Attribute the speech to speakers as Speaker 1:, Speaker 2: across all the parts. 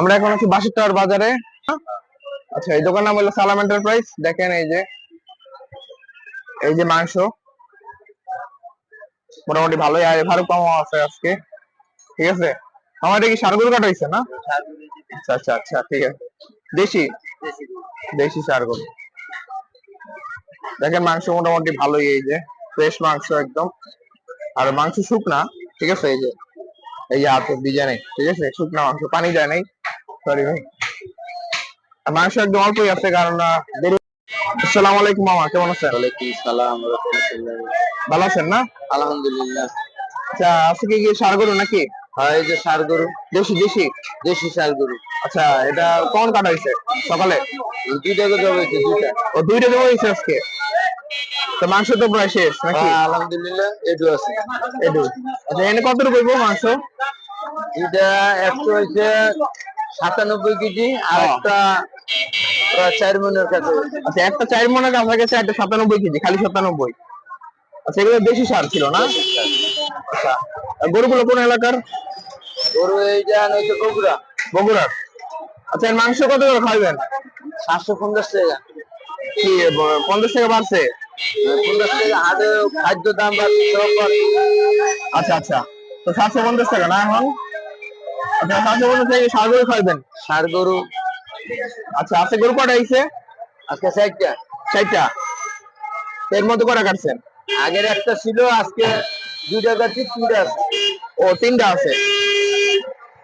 Speaker 1: আমরা এখন আছি বাসুটার বাজারে। আচ্ছা এই দোকান নাম হলো সালাম এন্টারপ্রাইজ দেখেন এই যে এই যে মাংস। মোটামুটি ভালোই আয় ফারুক মামা আছে আজকে। ঠিক আছে? আমার কি সারগুলো কাটা হয়েছে না? আচ্ছা আচ্ছা আচ্ছা ঠিক আছে। দেশি? দেশি সারগুলো। দেখেন মাংস মোটামুটি ভালোই, এই যে ফ্রেশ মাংস একদম। আর মাংস শুকনা, ঠিক আছে? এই যে এই যে হাতের ডিজাইনে ঠিক আছে? শুকনা মাংস, পানি যায় নাই। সরি ভাই। মাংস একদম অল্পই আছে কারণ আসসালামু আলাইকুম মামা কেমন আছেন?
Speaker 2: ওয়ালাইকুম সালাম
Speaker 1: ভালো আছেন না?
Speaker 2: আলহামদুলিল্লাহ।
Speaker 1: আচ্ছা আজকে কি সার গরু নাকি?
Speaker 2: হয় এই যে সার গরু।
Speaker 1: দেশি দেশি?
Speaker 2: দেশি সার গরু।
Speaker 1: আচ্ছা এটা কখন কাটা হয়েছে? সকালে?
Speaker 2: দুইটা জব হয়েছে দুইটা।
Speaker 1: ও দুইটা দেবো হয়েছে আজকে? তো মাংস তো প্রায় শেষ নাকি?
Speaker 2: হ্যাঁ, আলহামদুলিল্লাহ এটু আছে।
Speaker 1: এটু আচ্ছা এনে কত রুপি মাংস?
Speaker 2: এটা একটা হয়েছে সাতানব্বই কেজি আর
Speaker 1: হ্যাঁ।
Speaker 2: একটা চার মনের কাছে।
Speaker 1: আচ্ছা একটা চার মনের কাছাকাছি একটা সাতানব্বই কেজি খালি সাতানব্বই। আচ্ছা এগুলো দেশি সার ছিল না? আচ্ছা গরুগুলো কোন এলাকার?
Speaker 2: গরু এইটা নয়তো বগুড়া।
Speaker 1: বগুড়ার আচ্ছা মাংস কত করে খাইবেন?
Speaker 2: সাতশো পঞ্চাশ টাকা।
Speaker 1: কি পঞ্চাশ টাকা বাড়ছে?
Speaker 2: পঞ্চাশ টাকা হাটে খাদ্য দাম বাড়ছে।
Speaker 1: আচ্ছা আচ্ছা। তো সাতশো পঞ্চাশ টাকা না এখন? আচ্ছা সাতশো পঞ্চাশ টাকা সার গরু খাইবেন
Speaker 2: ষাড় গরু।
Speaker 1: আচ্ছা আছে গরু কটা আইছে
Speaker 2: আজকে চারটা।
Speaker 1: চারটা। এর মধ্যে কটা কাটছেন?
Speaker 2: আগের একটা ছিল আজকে দুইটা কাছি তিনটা আছে।
Speaker 1: ও তিনটা আছে।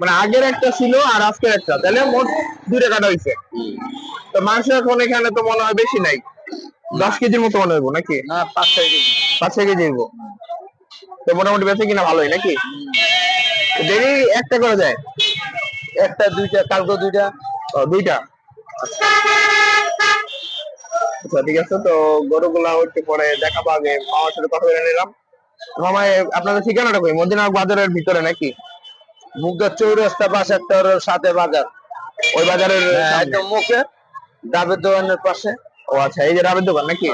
Speaker 1: মানে আগের একটা ছিল আর আজকের একটা। তাহলে মোট দুইটা কাটা হয়েছে। তো মাংস এখন এখানে তো মনে হয় বেশি নাই। দশ কেজির মতো মনে হইব নাকি?
Speaker 2: না পাঁচ ছয় কেজি।
Speaker 1: পাঁচ ছয় কেজি হইব। তো মোটামুটি বেঁচে কিনা ভালোই নাকি? একটা করে যায়
Speaker 2: একটা দুইটা কালকে দুইটা
Speaker 1: দুইটা। আচ্ছা ঠিক আছে তো গরুগুলা একটু পরে মামার সাথে কথা বলে নিলাম। মামা আপনাদের ঠিকানাটা কই? বাজারের ভিতরে নাকি?
Speaker 2: মুগদা চৌরাস্তা বাসার সাথে বাজার।
Speaker 1: ওই বাজারের
Speaker 2: হ্যাঁ, একদম মুখে ডাবের দোকানের পাশে।
Speaker 1: ও আচ্ছা এই যে রাবের দোকান নাকি?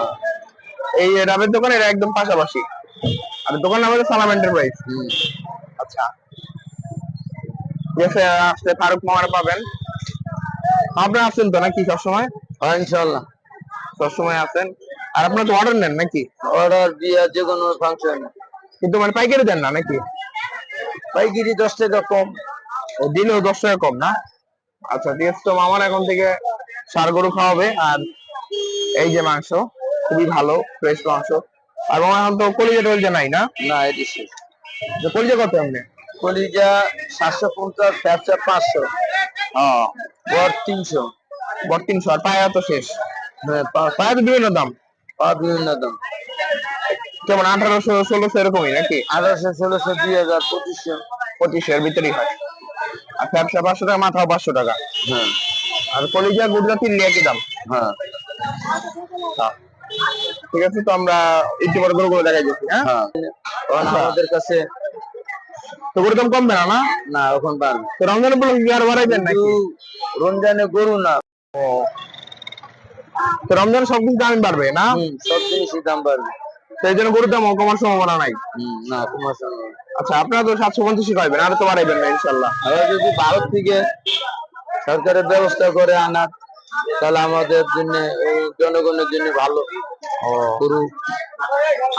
Speaker 1: এই যে রাবের দোকান এর একদম পাশাপাশি। আর দোকান নাম হচ্ছে সালাম এন্টারপ্রাইজ আচ্ছা। আসলে ফারুক মামার পাবেন। আপনারা আছেন তো নাকি সবসময়?
Speaker 2: হ্যাঁ ইনশাল্লাহ
Speaker 1: সবসময় আছেন। আর আপনারা তো অর্ডার নেন নাকি?
Speaker 2: অর্ডার বিয়া যে কোনো ফাংশন
Speaker 1: কিন্তু মানে পাইকারি দেন না নাকি?
Speaker 2: পাইকিরি দশ টাকা কম।
Speaker 1: ও দিলেও দশ টাকা কম না? আচ্ছা ঠিক তো মামার এখন থেকে সার গরু খাওয়াবে। আর এই যে মাংস খুবই ভালো ফ্রেশ মাংস। আর মামা এখন তো কলিজা টলিজা নাই না?
Speaker 2: না এটি
Speaker 1: কলিজা কত এমনি?
Speaker 2: কলিজা সাতশো পঞ্চাশ ব্যবসা পাঁচশো। গড় তিনশো।
Speaker 1: বট তিনশো আর পায়া তো শেষ।
Speaker 2: হ্যাঁ,
Speaker 1: পায়া তো বিভিন্ন দাম।
Speaker 2: পা বিভিন্ন দাম।
Speaker 1: যেমন আঠারোশো ষোলোশো এরকমই নাকি?
Speaker 2: আঠারোশো ষোলোশো দুই হাজার পঁচিশশো।
Speaker 1: পঁচিশশো এর ভিতরেই হয়। আর ব্যবসা পাঁচশো টাকা মাথাও পাঁচশো টাকা।
Speaker 2: হ্যাঁ।
Speaker 1: আর কলিজা গুজরাটি একই দাম।
Speaker 2: হ্যাঁ।
Speaker 1: হ্যাঁ। ঠিক আছে তো আমরা একটু বড় গরুগুলো দেখাই যাচ্ছি হ্যাঁ?
Speaker 2: হ্যাঁ।
Speaker 1: আচ্ছা।
Speaker 2: আমাদের কাছে
Speaker 1: তো গরুর দাম কমবে না? না
Speaker 2: না এখন পান
Speaker 1: তো রমজান উপলক্ষে কি আর বাড়াইবেন নাকি?
Speaker 2: রমজানে গরু না।
Speaker 1: তো রমজান সবকিছু দাম বাড়বে না?
Speaker 2: সব জিনিসের দাম বাড়বে।
Speaker 1: তো এই জন্য গরুর দাম কমার সম্ভাবনা নাই?
Speaker 2: না সঙ্গে
Speaker 1: আচ্ছা আপনারা তো সাতশো পঞ্চাশই পাইবেন আর তো বাড়াইবেন না ইনশাল্লাহ।
Speaker 2: আবার যদি ভারত থেকে সরকারের ব্যবস্থা করে আনা তাহলে আমাদের জন্য জনগণের জন্য ভালো। গরু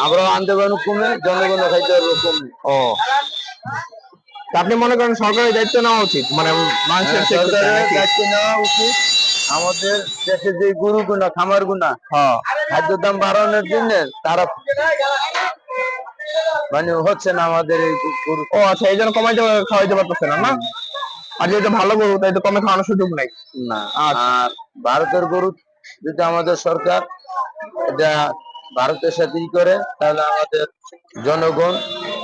Speaker 2: আমরাও আনতে পারব কমে জনগণ খাইতে পারব কমে।
Speaker 1: ও। আপনি মনে করেন সরকারের দায়িত্ব নেওয়া উচিত? মানে মানুষের
Speaker 2: হ্যাঁ, সরকারের দায়িত্ব নেওয়া উচিত। আমাদের দেশে যে গরু গুনা খামার গুনা
Speaker 1: হ্যাঁ।
Speaker 2: খাদ্য দাম বাড়ানোর জন্য তারা মানে হচ্ছে না আমাদের এই গরু।
Speaker 1: ও আচ্ছা এই জন্য কমাইতে খাওয়াইতে পারতেছে না না? আর যেহেতু ভালো গরু তাই তো কমে খাওয়ানোর সুযোগ নাই।
Speaker 2: না
Speaker 1: আচ্ছা।
Speaker 2: আর ভারতের গরু যদি আমাদের সরকার এটা ভারতের সাথে ই করে তাহলে আমাদের জনগণ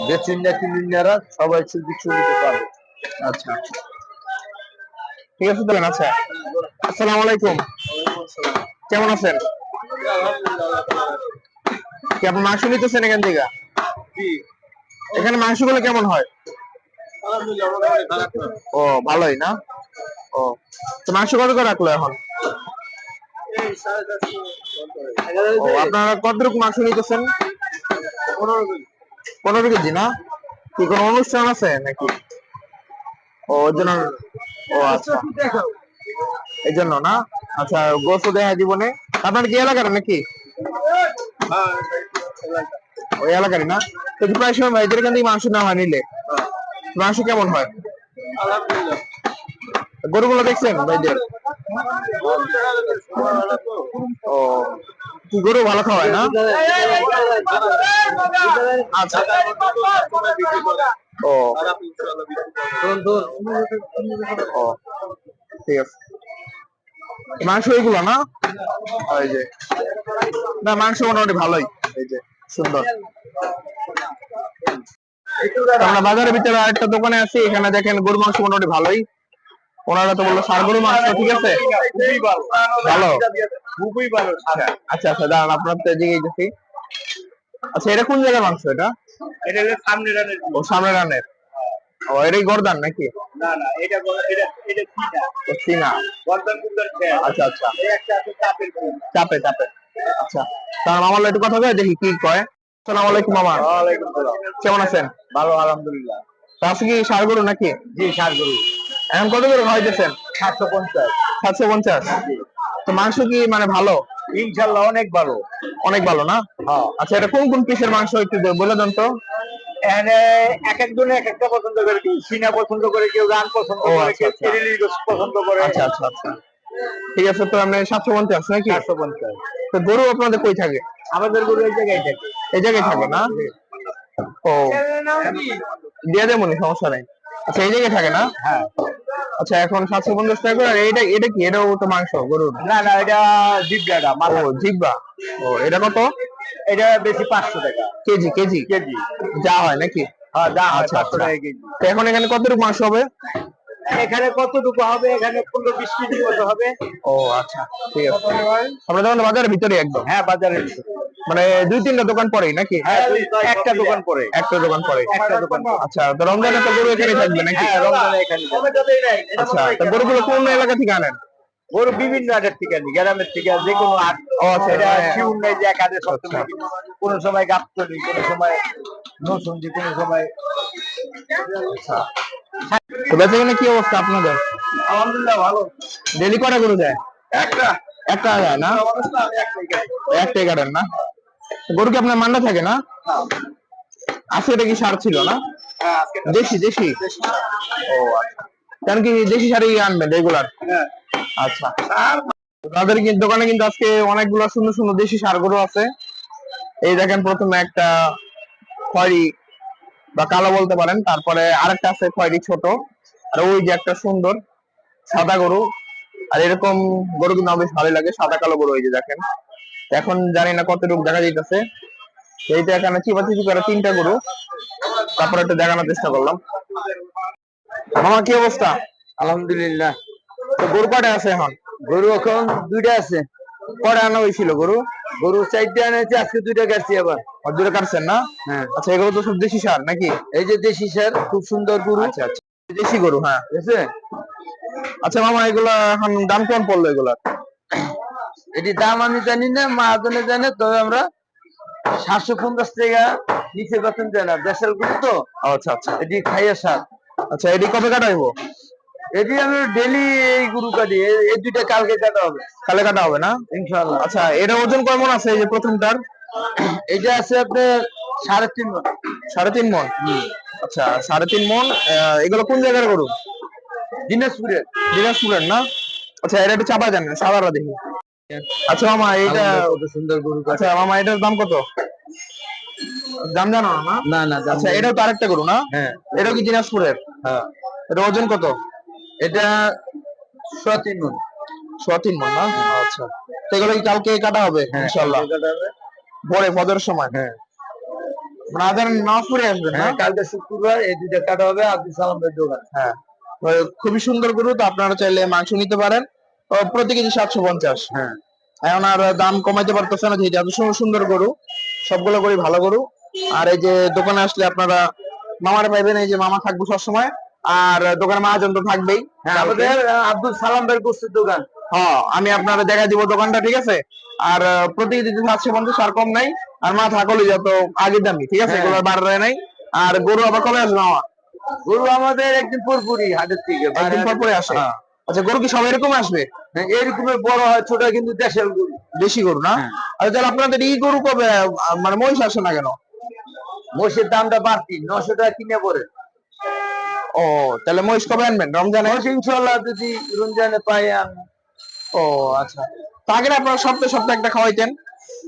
Speaker 2: বেচিন্যা কিনিন্যারা সবাই সুযোগ সুবিধা পাবে।
Speaker 1: আচ্ছা। ঠিক আছে তাহলে আচ্ছা। আসসালামু আলাইকুম। কেমন আছেন? কি আপনি মাংস নিতেছেন এখান থেকে? এখানে মাংস মাংসগুলো কেমন হয়? ও ভালোই না? ও তো মাংস কত করে রাখল এখন? আপনারা কতটুকু মাংস নিতেছেন? পনেরো কেজি না? কি কোনো অনুষ্ঠান আছে নাকি? ও ওই জন্য ও আচ্ছা। এই জন্য না? আচ্ছা দেখা জীবনে আপনার কি এলাকার নাকি? ওই এলাকারই না? তো প্রায় সময় ভাইদের এখান থেকে মাংস নেওয়া হয় নিলে। মাংস কেমন হয়? গরুগুলো দেখছেন ভাইদের? ও গরু ভালো খাওয়ায় না? আচ্ছা। মাংস এইগুলো না? এই যে। না, মাংস মোটামুটি ভালোই। এই যে, সুন্দর। আমরা বাজারের ভিতরে আরেকটা দোকানে আছি, এখানে দেখেন গরু মাংস মোটামুটি ভালোই। ওনারা তো বলল সার গরু মাংস ঠিক আছে? ভালো।
Speaker 2: খুবই ভালো
Speaker 1: আচ্ছা আচ্ছা দাঁড়ান আপনার তো এদিকে গেছি আচ্ছা এটা কোন জায়গার মাংস এটা?
Speaker 2: এটা হলো সামনে রানের
Speaker 1: ও সামনে রানের। ও এটাই গরদান নাকি?
Speaker 2: না না এটা এটা এটা খেয়া
Speaker 1: আচ্ছা আচ্ছা।
Speaker 2: একটা আছে চাপের
Speaker 1: চাপে চাপে। আচ্ছা তার মামার একটু কথা কয় দেখি কি কয়। আসসালামু আলাইকুম মামা।
Speaker 2: ওয়ালাইকুম সালাম
Speaker 1: কেমন আছেন?
Speaker 2: ভালো আলহামদুলিল্লাহ।
Speaker 1: তা কি সারগরু নাকি?
Speaker 2: জি সার গরু।
Speaker 1: এখন কত করে খাওয়াইতেছেন
Speaker 2: সাতশো পঞ্চাশ।
Speaker 1: সাতশো পঞ্চাশ। তো মাংস কি মানে ভালো?
Speaker 2: ইনশাল্লাহ অনেক ভালো।
Speaker 1: অনেক ভালো না?
Speaker 2: হ্যাঁ।
Speaker 1: আচ্ছা এটা কোন কোন পিসের মাংস একটু বলে দেন তো।
Speaker 2: এক একজনে এক একটা পছন্দ করে কেউ সিনা পছন্দ করে কেউ গান পছন্দ করে
Speaker 1: আচ্ছা,
Speaker 2: কেউ
Speaker 1: আচ্ছা।
Speaker 2: পছন্দ করে।
Speaker 1: আচ্ছা আচ্ছা আচ্ছা। ঠিক আছে তো আপনি সাতশো পঞ্চাশ নাকি?
Speaker 2: সাতশো পঞ্চাশ।
Speaker 1: তো গরু আপনাদের কই থাকে?
Speaker 2: আমাদের গরু এই জায়গায় থাকে।
Speaker 1: এই জায়গায় থাকে না? ও। দিয়ে দেবো সমস্যা নাই। আচ্ছা এই জায়গায় থাকে না?
Speaker 2: হ্যাঁ।
Speaker 1: আচ্ছা এখন সাতশো পঞ্চাশ টাকা করে আর এটা এটা কি? এটাও তো মাংস গরুর?
Speaker 2: না না এটা জিব্রাটা
Speaker 1: ও
Speaker 2: মাথা।
Speaker 1: জিব্বা ও এটা কত?
Speaker 2: এটা বেশি পাঁচশো টাকা।
Speaker 1: KG KG?
Speaker 2: কেজি।
Speaker 1: যা হয় নাকি?
Speaker 2: হ্যাঁ দাম হয়
Speaker 1: আচ্ছা,
Speaker 2: পাঁচশো
Speaker 1: আচ্ছা।
Speaker 2: টাকা কেজি।
Speaker 1: তো এখন এখানে কতটুকু মাংস হবে?
Speaker 2: এখানে কতটুকু হবে? এখানে পনেরো বিশ কেজি মতো হবে।
Speaker 1: ও আচ্ছা ঠিক আছে। আমরা দোকান বাজারের ভিতরে একদম।
Speaker 2: হ্যাঁ বাজারে
Speaker 1: মানে দুই তিনটা দোকান পরেই নাকি?
Speaker 2: হ্যাঁ একটা দোকান পরে
Speaker 1: একটা দোকান পরে
Speaker 2: একটা দোকান
Speaker 1: আচ্ছা তো রমজানে তো গরু এখানে থাকবে নাকি?
Speaker 2: হ্যাঁ রমজানে এখানে
Speaker 1: আচ্ছা তো গরুগুলো কোন। এলাকা থেকে আনেন?
Speaker 2: ওর বিভিন্ন হাটের থেকে আনি গ্রামের থেকে যে কোনো হাট
Speaker 1: ও আচ্ছা,
Speaker 2: এটা
Speaker 1: মানে-
Speaker 2: শিউর নেই যে এক হাটে সবসময় কিনি। সময় গাবতলি কোনো সময় নসুন্দি কোনো সময়।
Speaker 1: তো বেঁচে কিনে কি অবস্থা আপনাদের?
Speaker 2: আলহামদুলিল্লাহ ভালো।
Speaker 1: ডেলি কটা গরু যায়
Speaker 2: একটা।
Speaker 1: একটা যায় না?
Speaker 2: অবস্থা আমি একটাই খাই।
Speaker 1: একটাই কাটেন না? গরু কি আপনার মান্না থাকে না? আজকে এটা কি সার ছিল না? দেশি দেশি? আচ্ছা। কেন কি দেশি শাড়ি আনবেন রেগুলার? আচ্ছা। তাদের দোকানে কিন্তু আজকে অনেকগুলো সুন্দর সুন্দর দেশি সারগুলো আছে। এই দেখেন প্রথমে একটা খয়রি বা কালো বলতে পারেন, তারপরে আরেকটা আছে খয়রি ছোট, আর ওই যে একটা সুন্দর সাদা গরু। আর এরকম গরু কিন্তু আমার বেশ ভালো লাগে, সাদা কালো গরু ওই যে দেখেন। এখন জানি না কতটুকু দেখা যাইতেছে। এইটা এখানে চিপাচিপি করে তিনটা গরু। তারপরে একটু দেখানোর চেষ্টা করলাম। মামা কি অবস্থা?
Speaker 2: আলহামদুলিল্লাহ।
Speaker 1: তো গরু কটা আছে এখন?
Speaker 2: গরু এখন দুইটা আছে।
Speaker 1: কটা আনা হয়েছিল গরু?
Speaker 2: গরু চারটে আনেছে আজকে দুইটা কাটছি আবার।
Speaker 1: আর দূরে কাটছেন না?
Speaker 2: হ্যাঁ।
Speaker 1: আচ্ছা এগুলো তো সব দেশি সার নাকি?
Speaker 2: এই যে দেশি স্যার খুব সুন্দর গরু।
Speaker 1: আচ্ছা আচ্ছা। দেশি গরু হ্যাঁ।
Speaker 2: বুঝছে
Speaker 1: আচ্ছা মামা এগুলো এখন দাম কেমন পড়ল এগুলা
Speaker 2: এটি দাম আমি জানি না মাহাজনে জানে তবে আমরা সাতশো পঞ্চাশ টাকা নিচে বেতন দেয় না দেশের গরু তো।
Speaker 1: আচ্ছা আচ্ছা।
Speaker 2: এটি খাইয়া সার
Speaker 1: আচ্ছা এটি কবে কাটাইবো?
Speaker 2: এটি আমি ডেলি এই গরু কাটি এই দুইটা কালকে কাটা হবে।
Speaker 1: কালে কাটা হবে না?
Speaker 2: ইনশাল্লাহ
Speaker 1: আচ্ছা এটা ওজন কেমন আছে এই যে প্রথমটার?
Speaker 2: এটা আছে আপনার সাড়ে তিন মন।
Speaker 1: সাড়ে তিন মন? আচ্ছা সাড়ে তিন মন এগুলো কোন জায়গার গরু?
Speaker 2: দিনাজপুরের।
Speaker 1: দিনাজপুরের না? আচ্ছা এটা একটু চাপা জানেন সাদারা দেখি। আচ্ছা মামা এটা
Speaker 2: কত সুন্দর গরু
Speaker 1: আচ্ছা মামা এটার দাম কত? দাম জানো না
Speaker 2: না না
Speaker 1: আচ্ছা এটাও তো আরেকটা গরু না?
Speaker 2: হ্যাঁ।
Speaker 1: এটা কি দিনাজপুরের?
Speaker 2: হ্যাঁ।
Speaker 1: এটা ওজন কত?
Speaker 2: এটা সোয়া তিন মণ।
Speaker 1: সোয়া তিন মন না? আচ্ছা। তো এগুলো কি কালকে কাটা হবে
Speaker 2: হ্যাঁ, হবে।
Speaker 1: ভোরে ফজরের সময়?
Speaker 2: হ্যাঁ।
Speaker 1: মানে আদান নামাজ আসবেন না?
Speaker 2: হ্যাঁ কালকে শুক্রবার এই দুইটা কাটা হবে আব্দুল সালামের দোকান।
Speaker 1: হ্যাঁ। খুবই সুন্দর গরু তো আপনারা চাইলে মাংস নিতে পারেন। প্রতি কেজি সাতশো পঞ্চাশ।
Speaker 2: হ্যাঁ।
Speaker 1: এখন আর দাম কমাইতে পারতেছে না যেহেতু এত সুন্দর গরু সবগুলো গরু ভালো গরু। আর এই যে দোকানে আসলে আপনারা মামারে পাইবেন এই যে মামা থাকব সবসময় আর দোকানে মহাজন তো থাকবেই।
Speaker 2: হ্যাঁ আমাদের আব্দুল সালাম ভাই গোস্তের দোকান।
Speaker 1: হ্যাঁ আমি আপনারা দেখা দিব দোকানটা ঠিক আছে? আর প্রতি কেজি সাতশো পঞ্চাশ আর কম নাই। আর মা থাকলে যত আগের দামি ঠিক আছে?
Speaker 2: হ্যাঁ।
Speaker 1: এগুলো বাড়ায় নাই। আর গরু আবার কবে আসবে মামা?
Speaker 2: গরু আমাদের একদিন পুরপুরি হাটের থেকে
Speaker 1: একদিন পর পরে আসে।
Speaker 2: হ্যাঁ।
Speaker 1: আচ্ছা গরু কি সব এরকম আসবে?
Speaker 2: হ্যাঁ, এরকমের বড় হয় ছোট কিন্তু দেশের
Speaker 1: দেশি গরু না?
Speaker 2: হ্যাঁ।
Speaker 1: আচ্ছা তাহলে আপনাদের এই গরু কবে মানে মহিষ আসে না কেন?
Speaker 2: মোষের দামটা বাড়তি নশো টাকা কিনে পড়ে।
Speaker 1: ও তাহলে মহিষ কবে আনবেন? রমজানে?
Speaker 2: ইনশাল্লাহ যদি রমজানে পাই
Speaker 1: ও আচ্ছা। তা আগে না আপনারা সপ্তাহে সপ্তাহে একটা খাওয়াইতেন?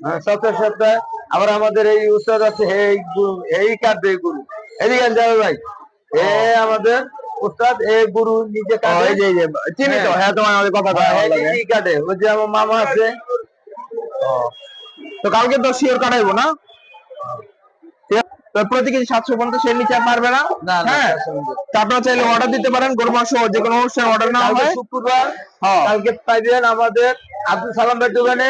Speaker 2: হ্যাঁ, সপ্তাহে সপ্তাহে। আবার আমাদের এই উস্তাদ আছে এই এই কাটবে গরু। এদিকে যাবে ভাই। এ আমাদের উস্তাদ এ গুরু নিজে কাটে
Speaker 1: এই যে চিনি তো
Speaker 2: হ্যাঁ।
Speaker 1: হ্যাঁ তোমার আমাদের কথা
Speaker 2: হ্যাঁ, এই কাটে ওই যে আমার মামা আছে।
Speaker 1: তো কালকে তো শিওর কাটাইবো না? তো প্রতি কেজি সাতশো পঞ্চাশ এর নিচে পারবে না? হ্যাঁ। আপনারা চাইলে অর্ডার দিতে পারেন গরু মাংস যে কোনো অনুষ্ঠানে অর্ডার না হয়।
Speaker 2: শুক্রবার
Speaker 1: হ্যাঁ।
Speaker 2: কালকে পাইবেন আমাদের আব্দুল সালাম ভাই দোকানে।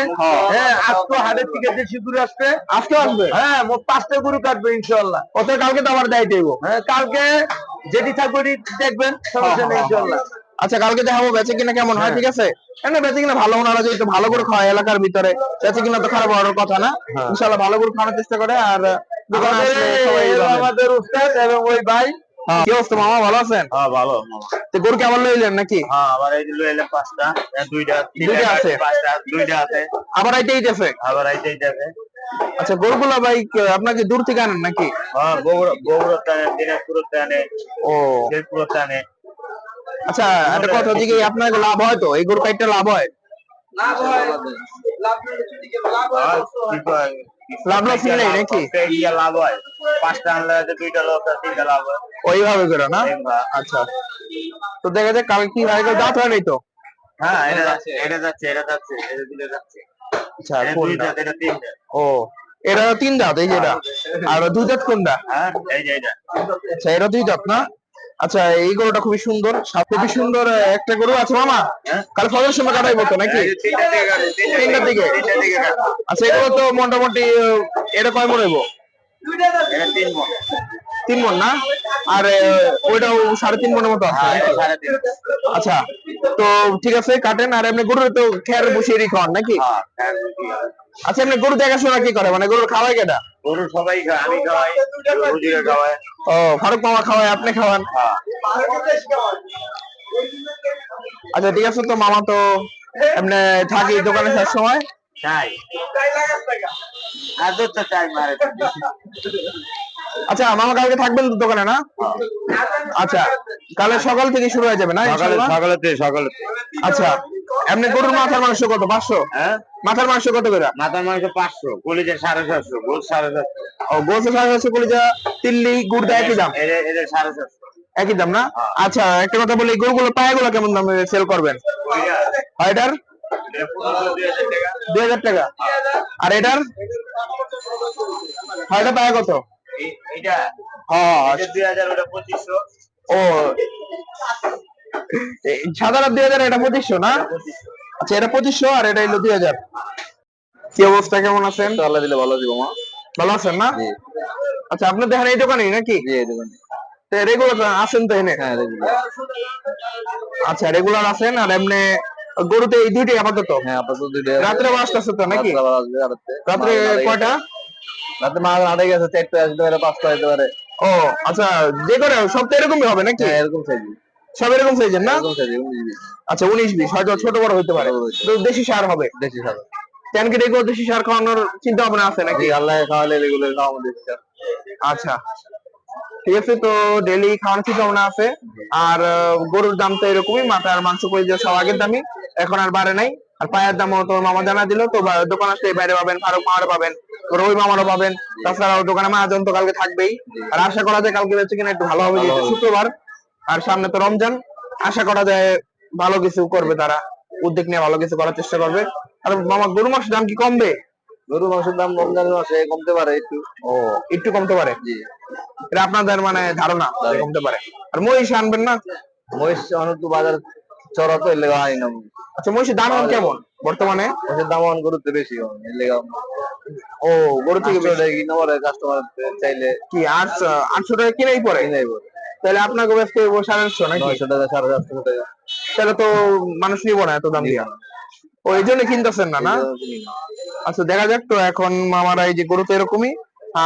Speaker 1: হ্যাঁ।
Speaker 2: আজকে হাটের থেকে গরু আসবে।
Speaker 1: আজকে আসবে?
Speaker 2: হ্যাঁ মোট পাঁচটা গরু কাটবে ইনশাল্লাহ
Speaker 1: ওতে কালকে তো আবার দেয় দেবো
Speaker 2: হ্যাঁ কালকে যেটি থাকবে দেখবেন সমস্যা নেই ইনশাল্লাহ
Speaker 1: আচ্ছা কালকে দেখাবো বেচে কিনা কেমন হয়
Speaker 2: হ্যাঁ।
Speaker 1: ঠিক আছে? এমনি বেচে কিনা ভালো ওনারা যেহেতু ভালো করে খাওয়ায় এলাকার ভিতরে। বেচে কিনা তো খারাপ হওয়ার কথা না।
Speaker 2: হ্যাঁ।
Speaker 1: ইনশাল্লাহ ভালো করে খাওয়ানোর চেষ্টা করে আর
Speaker 2: আমাদের উস্তাদ এবং ওই ভাই।
Speaker 1: হ্যাঁ। কি অবস্থা মামা ভালো আছেন?
Speaker 3: হ্যাঁ ভালো।
Speaker 1: তো গরু কেমন লইলেন নাকি?
Speaker 3: হ্যাঁ আবার এই পাঁচটা দুইটা
Speaker 1: আছে?
Speaker 3: পাঁচটা দুইটা আছে।
Speaker 1: আবার এইটাই
Speaker 3: আবার এইটাই
Speaker 1: আচ্ছা গরুগুলা ভাই আপনাকে দূর থেকে আনেন নাকি?
Speaker 3: হ্যাঁ বগুড়া বগুড়া টানে দিনাজপুর টানে
Speaker 1: ও।
Speaker 3: টানে
Speaker 1: আচ্ছা একটা কথা হচ্ছে কি আপনার লাভ হয় তো? এই গরু কাইটটা লাভ হয়?
Speaker 3: আর কি কয়,
Speaker 1: লাভ লস নেই নাকি?
Speaker 3: লাভ হয়। পাঁচটা আনলে হয়তো দুইটা লোক আর তিনটা লাভ হয়।
Speaker 1: ওইভাবে করে না? আচ্ছা। তো দেখা যাক কাল কি হয়? দাঁত হয় নাই তো?
Speaker 3: হ্যাঁ এটা যাচ্ছে এটা যাচ্ছে এটা যাচ্ছে এটা দিলে যাচ্ছে।
Speaker 1: আচ্ছা
Speaker 3: এটা
Speaker 1: কোনটা?
Speaker 3: এটা তিনটা।
Speaker 1: ও এটা তিন দাঁত এই যেটা আর দুই দাঁত কোনটা?
Speaker 3: হ্যাঁ এই যে এটা
Speaker 1: আচ্ছা এটা দুই দাঁত না? আচ্ছা এই গরুটা খুবই সুন্দর খুবই সুন্দর একটা গরু আছে মামা? কাল ফজর সময় কাটাইবো তো নাকি?
Speaker 3: এই যে তিনটা দিকে কাটে, তিনটা
Speaker 1: তিনটার দিকে? আচ্ছা এগুলো তো মোটামুটি এটা কয় মনে হইবো?
Speaker 3: তিন।
Speaker 1: মন না? আর ওইটাও সাড়ে তিন মনের মতো আছে
Speaker 3: হ্যাঁ।
Speaker 1: আচ্ছা তো ঠিক আছে কাটেন আর এমনি গরুর তো খেয়ার বসিয়ে খাওয়ান নাকি?
Speaker 3: হ্যাঁ, বুঝি।
Speaker 1: আচ্ছা এমনি গরু দেখাশোনা কি করে? মানে গরুর খাওয়াই কেটা?
Speaker 3: গরু সবাই খায় আমি খাওয়াই খাওয়াই।
Speaker 1: ও ফারুক মামা খাওয়ায় আপনি খাওয়ান?
Speaker 3: হ্যাঁ।
Speaker 1: আচ্ছা ঠিক আছে তো মামা তো এমনি থাকি দোকানে সব সময়?
Speaker 3: চাই। আর তো চাই মারে।
Speaker 1: আচ্ছা মামা কালকে থাকবেন তো দোকানে না? আচ্ছা কালে সকাল থেকে শুরু হয়ে যাবে না
Speaker 3: সকালে? সকালেতে সকালে
Speaker 1: আচ্ছা এমনি গরুর মাথার মাংস কত পাঁচশো?
Speaker 3: হ্যাঁ?
Speaker 1: মাথার মাংস কত করে?
Speaker 3: মাথার মাংস পাঁচশো কলিজে সাড়ে সাতশো গোল সাড়ে সাতশো
Speaker 1: ও গোসে সাড়ে চারশো কলিজা তিল্লি গুড় দেয় একই দাম?
Speaker 3: সাড়ে সাতশো
Speaker 1: একই দাম না? আচ্ছা একটা কথা বলি গরুগুলো পায়াগুলো কেমন দামে সেল করবেন? এটার দুই হাজার টাকা। আর এটার? এটা পায়া কত?
Speaker 3: এটা
Speaker 1: হ্যাঁ
Speaker 3: দুই হাজার ওটা পঁচিশশো।
Speaker 1: ও। সাধারণ দুই হাজার এটা পঁচিশশো না? আচ্ছা এটা পঁচিশশো আর এটা হলো দুই হাজার। কি অবস্থা? কেমন আছেন?
Speaker 2: আল্লাহ দিলে ভালো দিব মা।
Speaker 1: ভালো আছেন না? আচ্ছা আপনি দেখেন এই দোকানেই নাকি?
Speaker 2: এই দোকানে
Speaker 1: রেগুলার আছেন তো এনে?
Speaker 2: হ্যাঁ
Speaker 1: আচ্ছা রেগুলার আছেন আর এমনি গরুতে এই দুইটাই আপাতত?
Speaker 2: হ্যাঁ
Speaker 1: রাত্রে আসতেছে তো নাকি?
Speaker 2: রাত্রে
Speaker 1: কয়টা?
Speaker 2: রাত্রে মা আড়াই গেছে চারটে আসতে পারে পাঁচটা আসতে পারে।
Speaker 1: ও আচ্ছা যে করে সব তো এরকমই হবে নাকি?
Speaker 2: হ্যাঁ এরকম সাইজ
Speaker 1: সব এরকম সাইজের না?
Speaker 2: এরকম সাইজ এরকম জিবি
Speaker 1: আচ্ছা উনিশ বিশ হয়তো ছোট বড় হতে পারে।
Speaker 2: ছোট বড় হইতে
Speaker 1: তো দেশি সার হবে?
Speaker 2: দেশি সাদা
Speaker 1: কেন কি দেখব দেশি সার খাওয়ানোর চিন্তা ভাবনা আছে নাকি?
Speaker 2: নাকি আল্লাহ খাওয়ালে রেগুলার খাওয়া দেশি সাদা
Speaker 1: আচ্ছা। ঠিক আছে তো ডেলি খাওয়ানোর চিন্তা ভাবনা আছে আর গরুর দাম তো এরকমই মাথার মাংস করে যে সব আগের দামই। এখন আর বাড়ে নাই। আর পায়ের দামও তো মামা জানা দিল তো দোকান আসলে বাইরে পাবেন ফারুক মামারও পাবেন রবি মামারও পাবেন তাছাড়াও দোকানে মাহাজন তো কালকে থাকবেই। আর আশা করা যায় কালকে বেঁচে কিনা একটু ভালো হবে যেহেতু শুক্রবার আর সামনে তো রমজান আশা করা যায় ভালো কিছু করবে তারা উদ্যোগ নিয়ে ভালো কিছু করার চেষ্টা করবে। আর মামা গরু মাংসের দাম কি কমবে?
Speaker 2: গরু মাংসের দাম রমজানের মাসে কমতে পারে একটু।
Speaker 1: ও একটু কমতে পারে? এটা আপনাদের মানে ধারণা কমতে পারে। আর মহিষ আনবেন না?
Speaker 2: মহিষ অনেক বাজার চড়া তো না
Speaker 1: আচ্ছা মহিষের দাম এখন কেমন বর্তমানে?
Speaker 2: মহিষের দাম অন গরুতে বেশি হয় এর
Speaker 1: ও গরু থেকে
Speaker 2: কিনা পরে কাস্টমার চাইলে
Speaker 1: কি আটশো আটশো টাকা কিনেই পরে
Speaker 2: কিনাই পরে
Speaker 1: তাহলে আপনাকে ব্যস্ত সাড়ে আটশো নাকি?
Speaker 2: নয়শো টাকা সাড়ে সাতশো টাকা।
Speaker 1: তাহলে তো মানুষ নিবো না এত দাম দিয়ে। ও এই জন্য কিনতেছেন না না। আচ্ছা দেখা যাক তো এখন মামারা এই যে গরু তো এরকমই।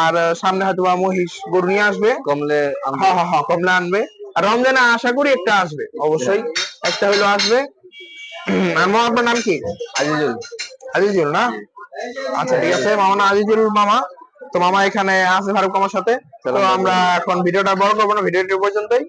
Speaker 1: আর সামনে হয়তো বা মহিষ গরু নিয়ে আসবে।
Speaker 3: কমলে
Speaker 1: হ্যাঁ হ্যাঁ হ্যাঁ কমলা আনবে। আর রমজানে আশা করি একটা আসবে অবশ্যই। একটা হলো আসবে। মামা আপনার নাম কি?
Speaker 3: আজিজুল।
Speaker 1: আজিজুল না? আচ্ছা ঠিক আছে, মামা আজিজুল মামা। তো মামা এখানে আছে ফারুক মামার সাথে। তো আমরা এখন ভিডিওটা বড় করব না, ভিডিওটি পর্যন্তই।